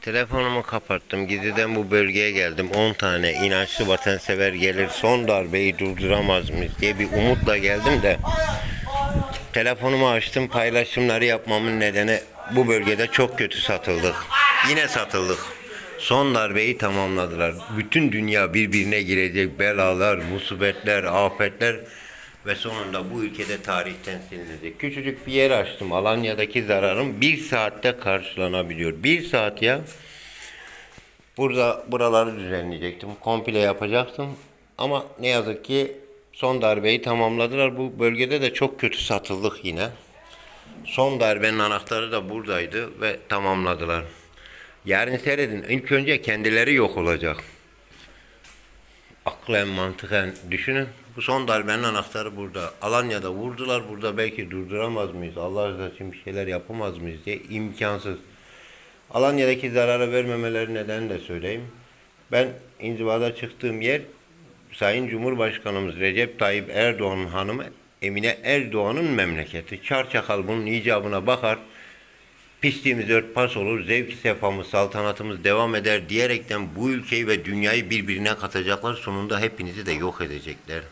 Telefonumu kapattım. Gizliden bu bölgeye geldim. 10 tane inançlı vatansever gelir. Son darbeyi durduramaz mıyız diye bir umutla geldim de. Telefonumu açtım. Paylaşımları yapmamın nedeni bu bölgede çok kötü satıldık. Yine satıldık. Son darbeyi tamamladılar. Bütün dünya birbirine girecek belalar, musibetler, afetler ve sonunda bu ülkede tarihten silinecek. Küçücük bir yer açtım. Alanya'daki zararım bir saatte karşılanabiliyor. Bir saat ya. Burada buraları düzenleyecektim. Komple yapacaktım. Ama ne yazık ki son darbeyi tamamladılar. Bu bölgede de çok kötü satıldık yine. Son darbenin anahtarı da buradaydı ve tamamladılar. Yarın seyredin. İlk önce kendileri yok olacak. Aklen mantıken düşünün. Bu son darbenin anahtarı burada. Alanya'da vurdular. Burada belki durduramaz mıyız? Allah rızası için bir şeyler yapamaz mıyız diye imkansız. Alanya'daki zarara vermemeleri nedeni de söyleyeyim. Ben inzivada çıktığım yer Sayın Cumhurbaşkanımız Recep Tayyip Erdoğan'ın hanımı Emine Erdoğan'ın memleketi. Çarçakal bunun icabına bakar. Pisliğimiz örtbas olur, zevk sefamız, saltanatımız devam eder diyerekten bu ülkeyi ve dünyayı birbirine katacaklar. Sonunda hepinizi de yok edecekler.